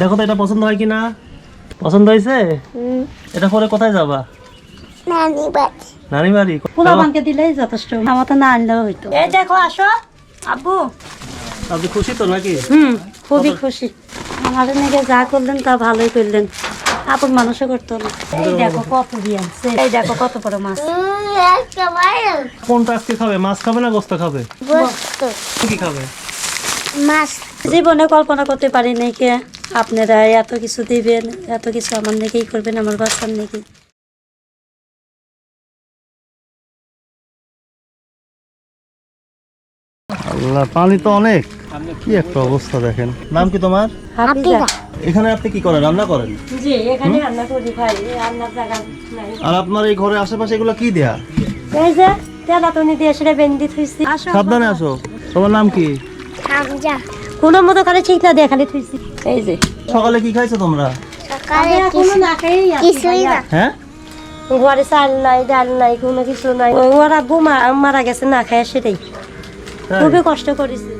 দেখো তো এটা পছন্দ হয় কি না পছন্দ হয়েছে? এটা পরে কোথায় যাবা? নানি বাড়ি নানি বাড়ি পোলা বানকে দিলেই যথেষ্ট। আমার তো না আনলেও হইতো। এই দেখো আসো। আব্বু। আপনি খুশি তো নাকি? হুম খুবই খুশি। আমার নাকি যা করলেন তা ভালোই করলেন। আপন মানুষও করতো না। এই দেখো কত দিয়েছে এই দেখো কত বড় মাছ। কোনটা আজকে খাবে? মাছ খাবে না গোস্ত খাবে? বস্তু কি খাবে? মাছ। জীবনে কল্পনা করতে পারি নাই কে। আপনারা এত কিছু দিবেন এত কিছু আমার নাকি করবেন আমার বাচ্চার নাকি আল্লাহ পানি তো অনেক। কি একটা অবস্থা দেখেন। নাম কি তোমার? এখানে আপনি কি করেন? রান্না করেন? জি এখানে রান্না করি ভাই রান্নার জায়গা নাই। আর আপনার এই ঘরের আশেপাশে এগুলো কি দেয়া? এই যে তেলাতনি দিয়ে সেটা বেন্দি থুইছি। সাবধানে আসো। তোমার নাম কি? হামজা কোনো মতো খালি ঠিক না দেয় খালি থুইছি। এই যে। সকালে কি খাইছো তোমরা? সকালে আমি কোনো না খেয়েই আছি কিছুই না। হ্যাঁ? ঘরে চাল নাই ডাল নাই কোনো কিছু নাই। ওরা আব্বু মা- মারা গেছে না খায় সেটাই। খুবই কষ্ট করেছে।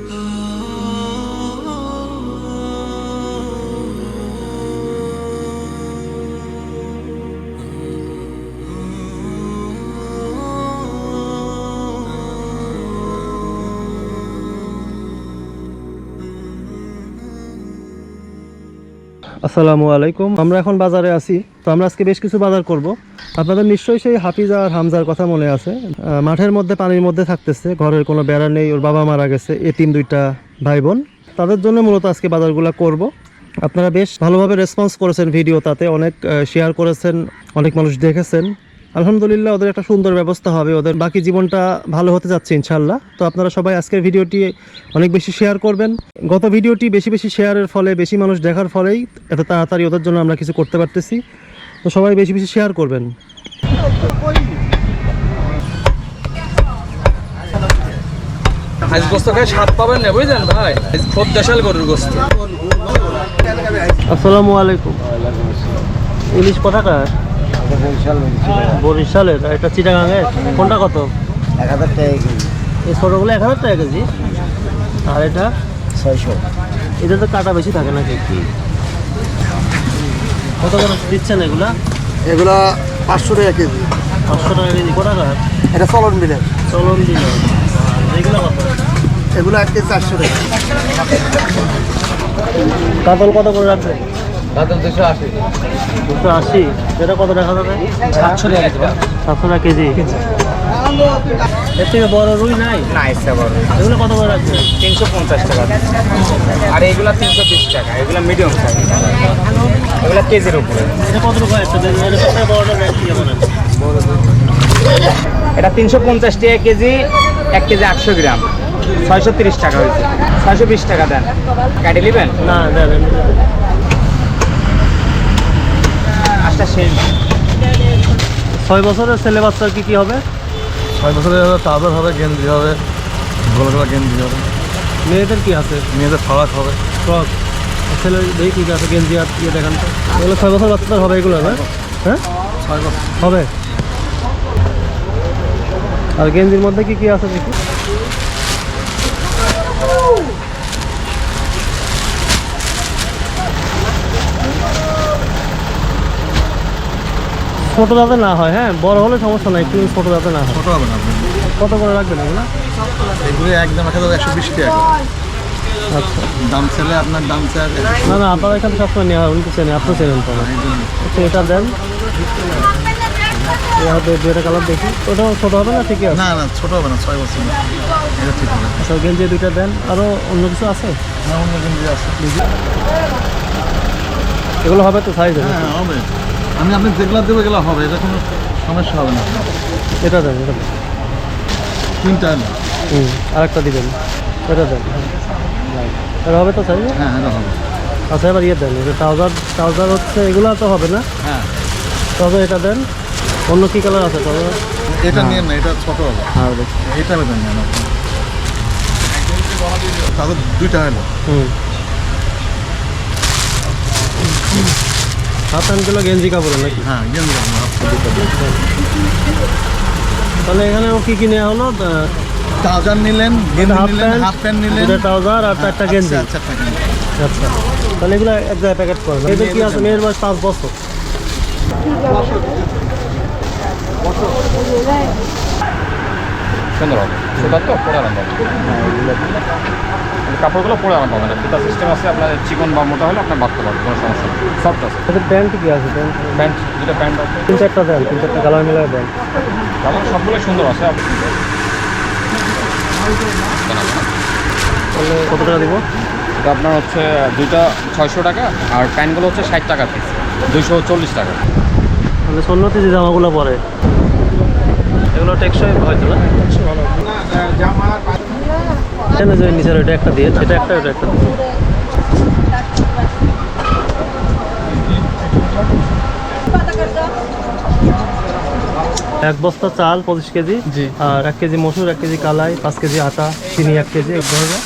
আসসালামু আলাইকুম। আমরা এখন বাজারে আছি। তো আমরা আজকে বেশ কিছু বাজার করব। আপনাদের নিশ্চয়ই সেই হাফিজা আর হামজার কথা মনে আছে। মাঠের মধ্যে, পানির মধ্যে থাকতেছে। ঘরের কোনো বেড়া নেই, ওর বাবা মারা গেছে, এ তিন দুইটা ভাই বোন তাদের জন্য মূলত আজকে বাজারগুলো করব। আপনারা বেশ ভালোভাবে রেসপন্স করেছেন ভিডিও তাতে, অনেক শেয়ার করেছেন, অনেক মানুষ দেখেছেন। আলহামদুলিল্লাহ ওদের একটা সুন্দর ব্যবস্থা হবে ওদের বাকি জীবনটা ভালো হতে যাচ্ছে ইনশাল্লাহ তো আপনারা সবাই আজকের ভিডিওটি অনেক বেশি শেয়ার করবেন। গত ভিডিওটি বেশি বেশি শেয়ারের ফলে বেশি মানুষ দেখার ফলেই এত তাড়াতাড়ি ওদের জন্য আমরা কিছু করতে পারতেছি। তো সবাই বেশি বেশি শেয়ার করবেন। আজ গোস্ত খাই স্বাদ পাবেন না বুঝলেন ভাই? খুব দেশাল গরুর গোস্ত। আসসালামু আলাইকুম। ইলিশ কোথাকার বরিশালের? এটা চিটাগাঙের কোনটা কত? এক হাজার টাকা কেজি। এই ছোটোগুলো এক হাজার টাকা কেজি? আর এটা? ছয়শো। এদের তো কাটা বেশি থাকে নাকি? কি কত করে দিচ্ছেন এগুলা? এগুলা পাঁচশো টাকা কেজি। পাঁচশো টাকা কেজি। কোথাকার? এটা চলন মিলে চলন দিল এগুলো কত? এগুলো এক কেজি চারশো টাকা। কাতল কত করে রাখবে দুশো আশি। এটা কত টাকা যাবে সাতশো টাকা সাতশো টাকা কেজি? এর থেকে বড় রুই নাই? না এসে বড় এগুলো কত করে তিনশো পঞ্চাশ টাকা। আর এইগুলা তিনশো বিশ টাকা এগুলা মিডিয়াম সাইজ এগুলা কেজির উপরে। এটা কত রকম একটা বড়টা? এটা তিনশো পঞ্চাশ টাকা কেজি এক কেজি আটশো গ্রাম। ছয়শো তিরিশ টাকা হয়েছে। ছয়শো বিশ টাকা দেন। কাটি নেবেন? না দেন এমনি শেষ। ছয় বছরের ছেলে বাচ্চার কি কি হবে? ছয় বছরের হবে চাদর হবে গেঞ্জি হবে গোলা গোলা গেঞ্জি হবে। মেয়েদের কি আছে? মেয়েদের ফরাক হবে। ফ্রক। ছেলে দেখি কি কি আছে গেঞ্জি আর ইয়ে দেখান তো। এগুলো ছয় বছর বাচ্চাদের হবে এগুলো না হ্যাঁ? ছয় বছর। হবে। আর গেঞ্জির মধ্যে কি কি আছে দেখি? ছোট যাতে না হয় হ্যাঁ? বড় হলে সমস্যা নাই কিন্তু ছোট যাতে না হয়। ছোটো হবে না। কত করে রাখবেন এগুলো? এগুলি একদম একশো বিশ টাকা আচ্ছা। দাম আপনার দাম না না আপনার এখানে সবসময় নেওয়া হয় উনি তো চেনে আপনি চেনেন তো আচ্ছা এটা দেন। এ হবে দুইটা কালার দেখি। ওটাও ছোট হবে না ঠিকই আছে? না না ছোটো হবে না ছয় বছর এটা ঠিক হবে। আচ্ছা গেঞ্জি দুইটা দেন। আরও অন্য কিছু আছে? না অন্য গেঞ্জি আছে। এগুলো হবে তো সাইজ হ্যাঁ হবে। আমি আপনি যেগুলো দেবো এগুলো হবে এটা কোনো সমস্যা হবে না। এটা দেন এটা দেন। তিনটা হলো। হুম আরেকটা দিবেন। এটা দেন এটা হবে তো সাইজ হ্যাঁ এটা হবে। আচ্ছা এবার ইয়ে দেন ট্রাউজার ট্রাউজার হচ্ছে এগুলো তো হবে না? হ্যাঁ। তবে এটা দেন অন্য কি কালার আছে তবে? এটা নিয়ে না এটা ছোটো হবে। হ্যাঁ এটা আপনি তাদের দুইটা হলো হুম। হাফ প্যান্টগুলো গেঞ্জি কাপড়ের নাকি? হ্যাঁ গেঞ্জি হবে তাহলে এখানেও কি কি নেওয়া হলো ট্রাউজার নিলেন হাফ প্যান্ট হাফ প্যান্ট নিলেন। দুটো ট্রাউজার আর চারটা গেঞ্জি। আচ্ছা, আচ্ছা তাহলে এগুলো এক জায়গায় প্যাকেট করেন এদের কি আছে? মেয়ের বয়স পাঁচ বছর। সুন্দর হবে সুতার তো পাবেন কাপড়গুলো পরে আরাম পাবেন। সুতার সিস্টেম আছে আপনার চিকন বা মোটা হলে আপনার বাঁধতে পারবেন কোনো সমস্যা নেই। সফট আছে। প্যান্ট কি আছে? প্যান্ট প্যান্ট দুটো প্যান্ট আছে। তিন চারটা দেন তিন চারটা কালার মিলায় দেন কাপড় সবগুলো সুন্দর আছে তাহলে কত টাকা দিব? এটা আপনার হচ্ছে দুইটা ছয়শো টাকা আর প্যান্টগুলো হচ্ছে ষাট টাকা পিস দুইশো চল্লিশ টাকা। তাহলে সন্ন্যতি যে জামাগুলো পরে। এগুলো টেকসই হয়তো না? এখানে যে নিচের ওইটা একটা দিয়ে এটা একটা ওইটা একটা এক বস্তা চাল পঁচিশ কেজি আর এক কেজি মসুর এক কেজি কালাই পাঁচ কেজি আটা চিনি এক কেজি এক ধরনের।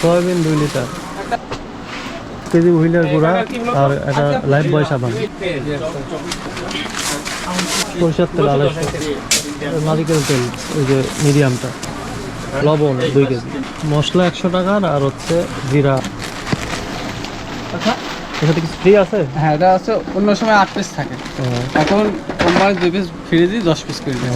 সয়াবিন দুই লিটার। কেজি হুইলের গুঁড়া আর একটা লাইফ বয় সাবান। সরষের তেল আড়াইশো নারিকেল তেল ওই যে মিডিয়ামটা। লবণ দুই কেজি। মশলা একশো টাকার আর হচ্ছে জিরা। এখানে কিছু ফ্রি আছে? হ্যাঁ এটা আছে অন্য সময় আট পিস থাকে। এখন সোমবার দুই পিস ফিরে দিই দশ পিস করে দিই।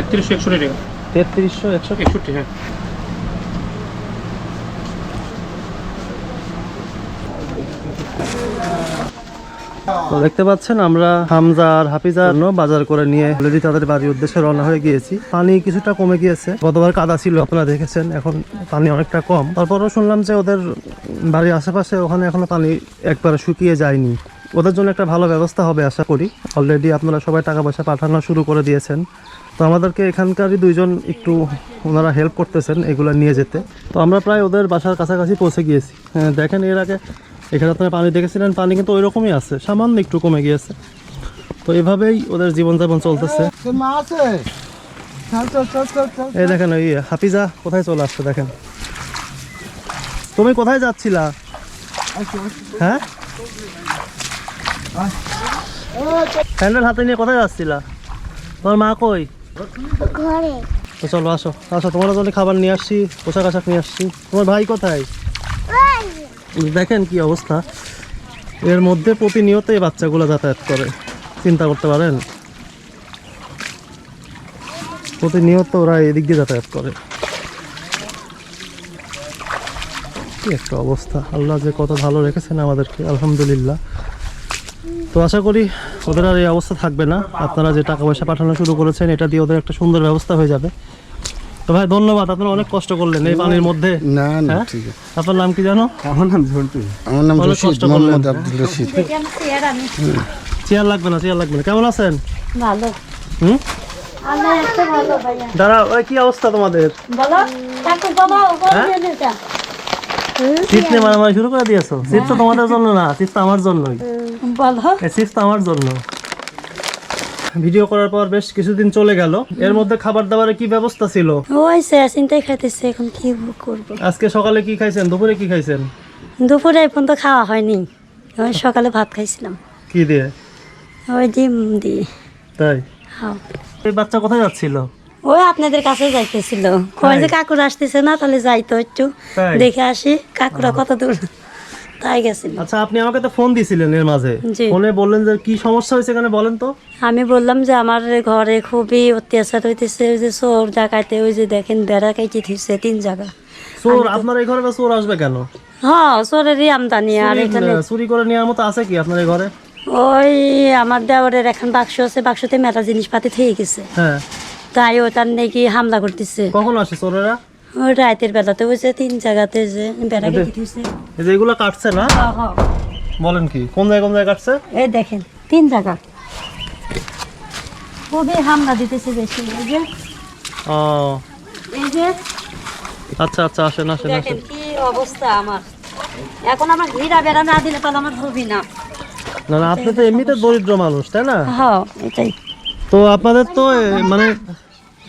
একত্রিশশো একষট্টি টাকা। তেত্রিশশো একশো একষট্টি হ্যাঁ। তো দেখতে পাচ্ছেন আমরা হামজা আর হাফিজার বাজার করে নিয়ে অলরেডি তাদের বাড়ির উদ্দেশ্যে রওনা হয়ে গিয়েছি। পানি কিছুটা কমে গিয়েছে। গতবার কাদা ছিল আপনারা দেখেছেন এখন পানি অনেকটা কম। তারপরও শুনলাম যে ওদের বাড়ির আশেপাশে ওখানে এখনও পানি একবারে শুকিয়ে যায়নি। ওদের জন্য একটা ভালো ব্যবস্থা হবে আশা করি। অলরেডি আপনারা সবাই টাকা পয়সা পাঠানো শুরু করে দিয়েছেন। তো আমাদেরকে এখানকারই দুইজন একটু ওনারা হেল্প করতেছেন এগুলো নিয়ে যেতে। তো আমরা প্রায় ওদের বাসার কাছাকাছি পৌঁছে গিয়েছি। হ্যাঁ, দেখেন এর আগে এখানে আপনারা পানি দেখেছিলেন পানি কিন্তু ওই রকমই আছে সামান্য একটু কমে গিয়েছে। তো এভাবেই ওদের জীবনযাপন চলতেছে। এই দেখেন ওই হাফিজা কোথায় চলে আসছে দেখেন। তুমি কোথায় যাচ্ছিলা? হ্যাঁ? স্যান্ডেল হাতে নিয়ে কোথায় যাচ্ছিলা? তোমার মা কই? তো চলো আসো আসো তোমার জন্য খাবার নিয়ে আসছি পোশাক আশাক নিয়ে আসছি। তোমার ভাই কোথায়? দেখেন কি অবস্থা। এর মধ্যে প্রতিনিয়ত এই বাচ্চাগুলো যাতায়াত করে। চিন্তা করতে পারেন? প্রতিনিয়ত ওরা এদিক দিয়ে যাতায়াত করে। একটা অবস্থা। আল্লাহ যে কত ভালো রেখেছেন আমাদেরকে, আলহামদুলিল্লাহ। তো আশা করি ওদের আর এই অবস্থা থাকবে না। আপনারা যে টাকা পয়সা পাঠানো শুরু করেছেন, এটা দিয়ে ওদের একটা সুন্দর ব্যবস্থা হয়ে যাবে। তো ভাই ধন্যবাদ। আপনারা অনেক কষ্ট করলেন এই পানির মধ্যে। না না হ্যাঁ? ঠিক আছে। আপনার নাম কি জানো? আমার নাম ঝন্টু। আমার নাম রশিদ মোহাম্মদ আব্দুল রশিদ। চেয়ার লাগবে না চেয়ার লাগবে না। কেমন আছেন? ভালো। হুম? দাঁড়া ওই কি অবস্থা তোমাদের? হ্যাঁ? নিয়ে মারামারি শুরু করে দিয়েছ। সিট তো তোমাদের জন্য না তো আমার জন্যই। বলো। তো আমার জন্য। ভিডিও করার পর বেশ কিছুদিন চলে গেল। এর মধ্যে খাবার দাবারের কি ব্যবস্থা ছিল? ওই সে চিন্তাই খাইতেছে এখন কি করব? আজকে সকালে কি খাইছেন? দুপুরে কি খাইছেন? দুপুরে এখন তো খাওয়া হয়নি। ওই সকালে ভাত খাইছিলাম। কি দিয়ে? ওই ডিম দিয়ে। তাই? হ্যাঁ। এই বাচ্চা কোথায় যাচ্ছিল? ওই আপনাদের কাছে যাইতেছিল। কয় যে কাকুর আসতেছে না তাহলে যাইতো একটু। দেখে আসি কাকুরা কত দূর। তাই গেছিল আচ্ছা আপনি আমাকে তো ফোন দিছিলেন এর মাঝে। ফোনে বললেন যে কি সমস্যা হয়েছে এখানে বলেন তো। আমি বললাম যে আমার ঘরে খুবই অত্যাচার হইতেছে ওই যে চোর ডাকাইতে ওই যে দেখেন বেড়া কেটে থিছে তিন জায়গা। চোর আপনার এই ঘরে চোর আসবে কেন? হ্যাঁ চোরেরই আমদানি আর চুরি- এখানে চুরি করে নেওয়ার মতো আছে কি আপনার এই ঘরে? ওই আমার দেওয়ারের এখন বাক্স আছে বাক্সতে মেলা জিনিসপাতি থেকে গেছে। হ্যাঁ। তাই ওটার নাকি হামলা করতেছে। কখন আসে চোরেরা? রাতের বেলাতে যে তিন জায়গাতে যে বেড়া কেটে এই যে এগুলো কাটছে না? হ্যাঁ, হ্যাঁ। বলেন কি কোন জায়গায় কোন জায়গায় কাটছে? এই দেখেন তিন জায়গা। খুবই হামলা দিতেছে বেশি এই যে। ও। এই যে। আচ্ছা আচ্ছা আসেন আসেন আসেন। দেখেন কি অবস্থা আমার। এখন আমার ঘিরা বেড়া না দিলে তাহলে আমার হবি না। না না আপনি তো এমনিতে দরিদ্র মানুষ তাই না? হ্যাঁ এটাই। তো আপনাদের তো মানে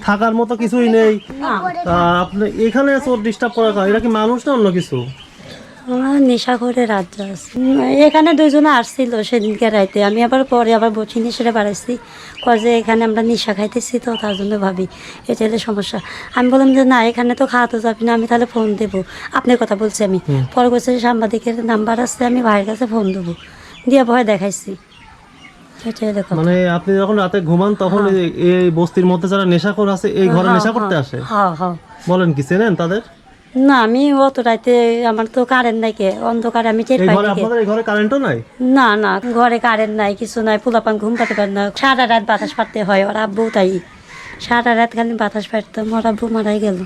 থাকার মতো কিছুই নেই। আপনি এখানে চোর ডিস্টার্ব করার কারণ এটা কি মানুষ না অন্য কিছু? নেশা করে রাজ্য আছে। এখানে দুজনে আসছিল সেদিনকে রাইতে। আমি আবার পরে আবার বসি সেটা বাড়াইছি। কয় যে এখানে আমরা নেশা খাইতেছি তো তার জন্য ভাবি এটা হলে সমস্যা। আমি বললাম যে না এখানে তো খাওয়াতে যাবি না আমি তাহলে ফোন দেবো। আপনার কথা বলছি আমি। পরে বলছে সাংবাদিকের নাম্বার আছে আমি ভাইয়ের কাছে ফোন দেবো। দিয়ে ভয় দেখাইছি। মানে আপনি যখন রাতে ঘুমান তখন এই- এই বস্তির মধ্যে যারা নেশাখোর আছে এই ঘরে নেশা করতে আসে? হ্যাঁ হ্যাঁ। বলেন কি চেনেন তাদের? না আমি অত রাইতে আমার তো কারেন্ট নাই কে অন্ধকারে আমি টের পাই আপনাদের ঘরে কারেন্টও নাই? না না ঘরে কারেন্ট নাই কিছু নাই পোলাপান ঘুম পাতে পারে না। সারা রাত বাতাস পাততে হয় ওর আব্বু তাই। সারা রাত খালি বাতাস পাড়তাম ওর আব্বু মারাই গেল।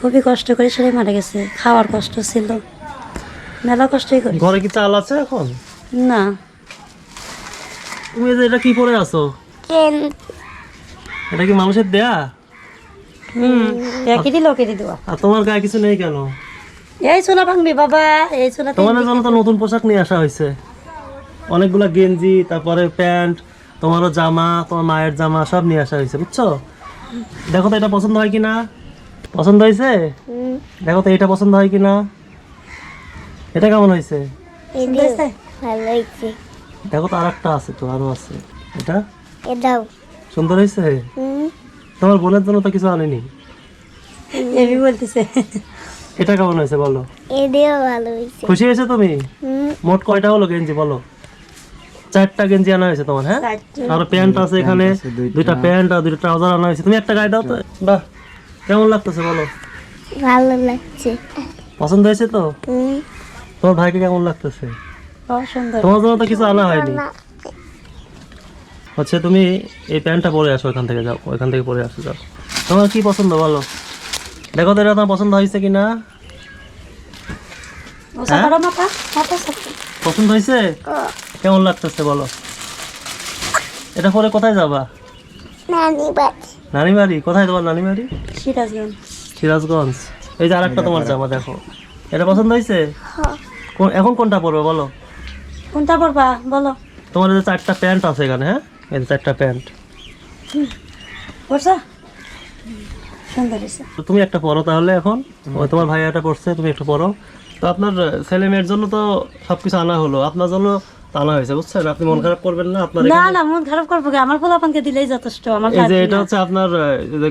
খুবই কষ্ট করে সেটাই মারা গেছে খাওয়ার কষ্ট ছিল। মেলা কষ্টই করি ঘরে কি চাল আছে এখন? না। তুমি যে এটা কি পরে আছো? কেন? এটা কি মানুষের দেয়া? হুম একই লোকেরই দেওয়া আর তোমার গায়ে কিছু নেই কেন? এই চুলা ভাঙবি বাবা এই চুলা তোমাদের জন্য তো নতুন পোশাক নিয়ে আসা হয়েছে। অনেকগুলা গেঞ্জি তারপরে প্যান্ট তোমারও জামা তোমার মায়ের জামা সব নিয়ে আসা হয়েছে বুঝছ? দেখো তো এটা পছন্দ হয় কিনা? পছন্দ হয়েছে? দেখো তো এটা পছন্দ হয় কিনা? এটা কেমন হয়েছে? ভালো হয়েছে। দেখো তো আর একটা আছে তো আরও আছে। এটা? এটাও সুন্দর হয়েছে? হুম। তোমার বোনের জন্য তো কিছু আনেনি? এবি বলতেছে। এটা কেমন হয়েছে বলো? এটাও ভালো হয়েছে। খুশি হয়েছে তুমি? হুম। মোট কয়টা হলো গেঞ্জি বলো? চারটা গেঞ্জি আনা হয়েছে তোমার হ্যাঁ? আর প্যান্ট আছে এখানে দুইটা। প্যান্ট আর দুইটা ট্রাউজার আনা হয়েছে। তুমি একটা গায়ে দাও তো। বাহ কেমন লাগতেছে বলো? ভালো লাগছে। পছন্দ হয়েছে তো? হুম। তোমার ভাইকে কেমন লাগতেছে? তোমার জন্য তো কিছু আনা হয়নি। হচ্ছে তুমি এই প্যান্টটা পরে আসো ওইখান থেকে যাও ওইখান থেকে পরে আসো যাও। তোমার কি পছন্দ বলো। দেখো তো এটা তোমার পছন্দ হয়েছে কি না সাকারো। পছন্দ হয়েছে? কেমন লাগতেছে বলো। এটা পরে কোথায় যাবা? নানি বাড়ি কোথায় তোমার নানি বাড়ি সিরাজগঞ্জ। সিরাজগঞ্জ। এই যে আরেকটা তোমার জামা দেখো। এটা পছন্দ হয়েছে? কোন- এখন কোনটা পরবে বলো। কোনটা পড়বা বলো। তোমার যে চারটা প্যান্ট আছে এখানে হ্যাঁ? এই যে চারটা প্যান্ট। পড়ছো সুন্দর হয়েছে। তুমি একটা পরো তাহলে এখন। তোমার ভাই একটা পড়ছে তুমি একটু পরো। তো আপনার ছেলে মেয়ের জন্য তো সবকিছু আনা হলো। আপনার জন্য আনা হয়েছে বুঝছেন? আপনি মন খারাপ করবেন না আপনার না না মন খারাপ করব? আমার পোলাপানকে দিলেই যথেষ্ট আমার এই যে এটা হচ্ছে আপনার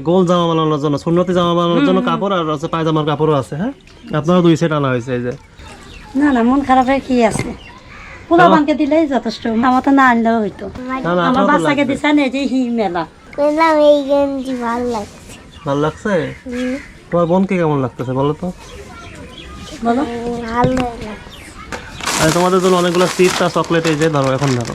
গোল জামা বানানোর জন্য সুন্নতি জামা বানানোর জন্য কাপড় আর হচ্ছে পায়জামার কাপড়ও আছে হ্যাঁ? আপনারও দুই সেট আনা হয়েছে এই যে। না না মন খারাপের কি আছে? পোলাপানকে দিলেই যথেষ্ট। আমার তো না আনলেও হইতো। না না আমার বাচ্চাকে। দিছেন এই যে হি মেলা। বললাম এই গেঞ্জি ভালো লাগছে। ভালো লাগছে? তোমার বোনকে কেমন লাগতেছে বলো তো? বলো। ভালো লাগছে। আর তোমাদের জন্য অনেকগুলো চিপস আর চকলেট এই যে ধরো এখন ধরো।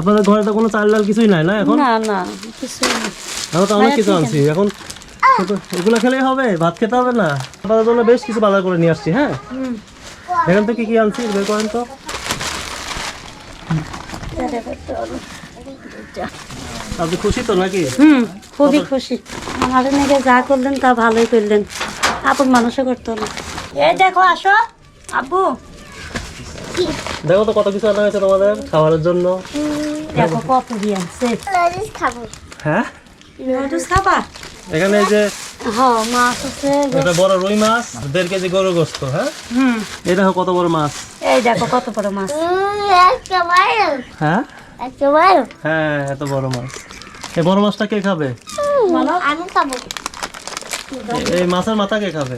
আপনাদের ঘরে তো কোনো চাল ডাল কিছুই নাই না এখন? না না কিছু না। তো অনেক কিছু আনছি এখন এগুলো খেলেই হবে ভাত খেতে হবে না। আপনাদের জন্য বেশ কিছু বাজার করে নিয়ে আসছি হ্যাঁ? এখান থেকে কি আনছি? বের করেন তো। আপনি খুশি তো নাকি? হুম খুবই খুশি। আমার নাকি যা করলেন তা ভালোই করলেন। আপন মানুষও করতো না। এই দেখো আসো। আব্বু। দেখো তো কত কিছু আনা হয়েছে তোমাদের খাবারের জন্য। দেখো কত দিয়ে আনছে। খাব হ্যাঁ? নুডলস খাবা এখানে এই যে হ্যাঁ মাছ আছে এটা বড় রুই মাছ দেড় কেজি গরু গোস্ত হ্যাঁ? হুম। এই দেখো কত বড় মাছ। এই দেখো কত বড় মাছ। হুম, একটা বড় হ্যাঁ? হ্যাঁ এত বড় মাছ। এই বড় মাছটা কে খাবে? আমি খাব এই মাছের মাথা কে খাবে?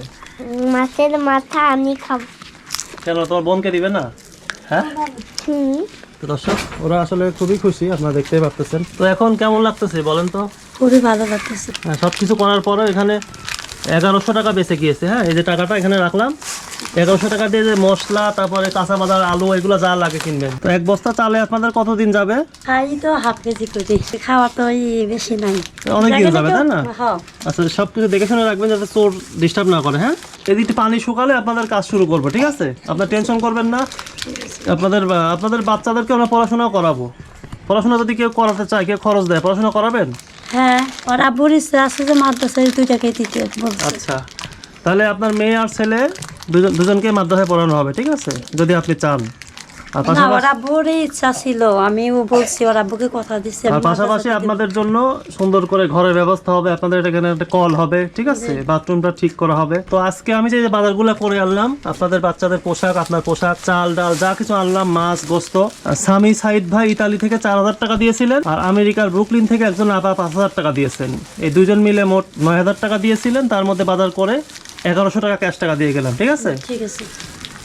মাছের মাথা আমি খাব। কেন তোমার বোনকে দিবে না? হ্যাঁ? তো দর্শক ওরা আসলে খুবই খুশি আপনারা দেখতেই পারতেছেন। তো এখন কেমন লাগতেছে বলেন তো? খুবই ভালো লাগতেছে। হ্যাঁ সব কিছু করার এখানে এগারোশো টাকা বেঁচে গিয়েছে। হ্যাঁ এই যে টাকাটা এখানে রাখলাম এগারোশো টাকা দিয়ে যে মশলা তারপরে কাঁচা বাজার আলু এগুলো যা লাগে কিনবেন। তো এক বস্তা চালে আপনাদের কতদিন যাবে? খাই তো হাফ কেজি করে। খাওয়া তো বেশি নাই। অনেক দিন যাবে তাই না? হ্যাঁ। আচ্ছা সব কিছু দেখে শুনে রাখবেন যাতে চোর ডিস্টার্ব না করে হ্যাঁ? এদিকে পানি শুকালে আপনাদের কাজ শুরু করব ঠিক আছে? আপনার টেনশন করবেন না। আপনাদের আপনাদের বাচ্চাদেরকে আমরা পড়াশোনা করাবো। পড়াশোনা যদি কেউ করাতে চায় কেউ খরচ দেয় পড়াশোনা করাবেন? হ্যাঁ ওর আব্বুর ইচ্ছা আছে যে মাদ্রাসায় দুইটাকে দিতে বলছে। আচ্ছা তাহলে আপনার মেয়ে আর ছেলে দুজন দুজনকে মাদ্রাসায় পড়ানো হবে, ঠিক আছে? যদি আপনি চান। আর না ওর পাশাপাশি ইচ্ছা ছিল আমিও বলছি ওর আব্বুকে কথা আর পাশাপাশি আপনাদের জন্য সুন্দর করে ঘরের ব্যবস্থা হবে আপনাদের এখানে একটা কল হবে ঠিক আছে? বাথরুমটা ঠিক করা হবে। তো আজকে আমি যে বাজারগুলো করে আনলাম আপনাদের বাচ্চাদের পোশাক আপনার পোশাক চাল ডাল যা কিছু আনলাম মাছ গোস্ত স্বামী সাইদ ভাই ইতালি থেকে চার হাজার টাকা দিয়েছিলেন আর আমেরিকার ব্রুকলিন থেকে একজন আপা পাঁচ হাজার টাকা দিয়েছেন। এই দুজন মিলে মোট নয় হাজার টাকা দিয়েছিলেন তার মধ্যে বাজার করে এগারোশো টাকা ক্যাশ টাকা দিয়ে গেলাম ঠিক আছে? ঠিক আছে।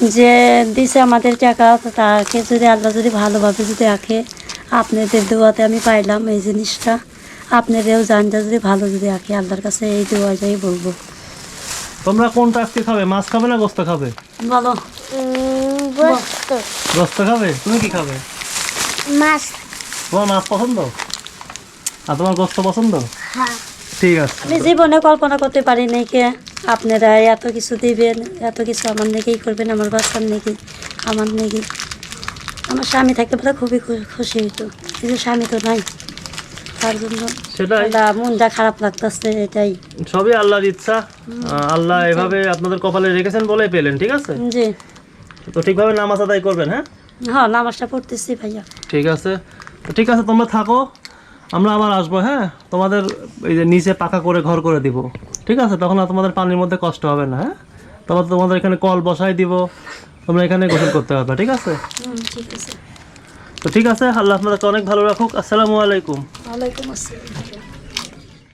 যে দিছে আমাদের টাকা তাকে যদি আল্লাহ যদি ভালোভাবে যদি রাখে আপনাদের দোয়াতে আমি পাইলাম এই জিনিসটা। আপনাদেরও জানটা যদি ভালো যদি রাখে আল্লাহর কাছে এই দোয়াটাই বলব। তোমরা কোনটা আজকে খাবে? মাছ খাবে না গোস্ত খাবে? বলো। গোস্ত। গোস্ত খাবে? তুমি কি খাবে? মাছ। তোমার মাছ পছন্দ? আর তোমার গোস্ত পছন্দ? হ্যাঁ। ঠিক আছে। আমি জীবনে কল্পনা করতে পারি নাই কে। আপনারা এত কিছু দিবেন এত কিছু আমার নেকেই করবেন আমার বাচ্চার নেকি আমার নেকি আমার স্বামী থাকতে পারে খুবই খুশি হইতো। কিন্তু স্বামী তো নাই তার জন্য মনটা খারাপ লাগতেছে এটাই। সবই আল্লাহর ইচ্ছা। আল্লাহ এভাবে আপনাদের কপালে রেখেছেন বলে পেলেন ঠিক আছে? জি। তো ঠিকভাবে নামাজ আদায় করবেন হ্যাঁ? হ্যাঁ নামাজটা পড়তেছি ভাইয়া। ঠিক আছে। ঠিক আছে তোমরা থাকো। আমরা আবার আসব হ্যাঁ? তোমাদের এই যে নিচে পাকা করে ঘর করে দিব। ঠিক আছে? তখন আর তোমাদের পানির মধ্যে কষ্ট হবে না হ্যাঁ? তোমার তোমাদের এখানে কল বসাই দিব তোমরা এখানে গোসল করতে পারবে ঠিক আছে। তো ঠিক আছে আল্লাহ আপনাদেরকে অনেক ভালো রাখুক। আসসালামু আলাইকুম। ওয়ালাইকুম আসসালাম।